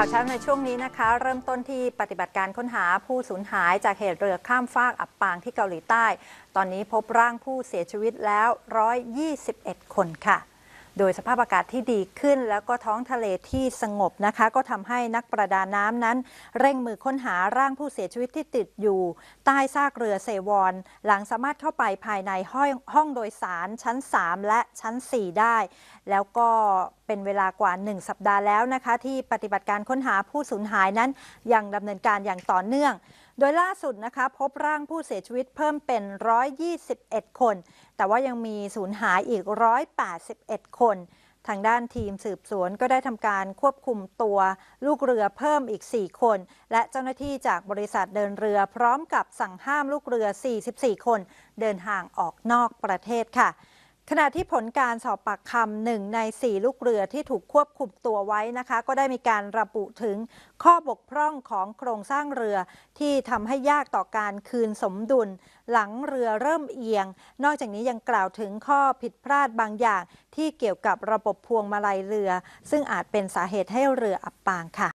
ข่าวเช้าในช่วงนี้นะคะ เริ่มต้นที่ปฏิบัติการค้นหาผู้สูญหายจากเหตุเรือข้ามฟากอับปางที่เกาหลีใต้ ตอนนี้พบร่างผู้เสียชีวิตแล้ว 121 คนค่ะ โดยสภาพอากาศที่ดีขึ้น แล้วก็ท้องทะเลที่สงบนะคะ ก็ทำให้นักประดาน้ำนั้น เร่งมือค้นหาร่างผู้เสียชีวิตที่ติดอยู่ ใต้ซากเรือเซวอน หลังสามารถเข้าไปภายในห้องห้องโดยสารชั้น 3 และชั้น 4 ได้ แล้วก็ เป็นเวลากว่า 1 สัปดาห์แล้วนะคะ ที่ปฏิบัติการค้นหาผู้สูญหายนั้นยังดำเนินการอย่างต่อเนื่อง โดยล่าสุดนะคะ พบร่างผู้เสียชีวิตเพิ่มเป็น 121 คน แต่ว่ายังมีสูญหายอีก 181 คนทางด้านทีมสืบสวนก็ได้ทำการควบคุมตัวลูกเรือเพิ่มอีก 4 คน และเจ้าหน้าที่จากบริษัทเดินเรือพร้อมกับสั่งห้ามลูกเรือ 44 คน เดินห่างออกนอกประเทศค่ะ ขณะที่ผลการสอบปากคำหนึ่งใน 4 ลูกเรือที่ถูกควบคุมตัวไว้นะคะ ก็ได้มีการระบุถึงข้อบกพร่องของโครงสร้างเรือที่ทำให้ยากต่อการคืนสมดุล หลังเรือเริ่มเอียง นอกจากนี้ยังกล่าวถึงข้อผิดพลาดบางอย่าง ที่เกี่ยวกับระบบพวงมาลัยเรือ ซึ่งอาจเป็นสาเหตุให้เรืออับปางค่ะ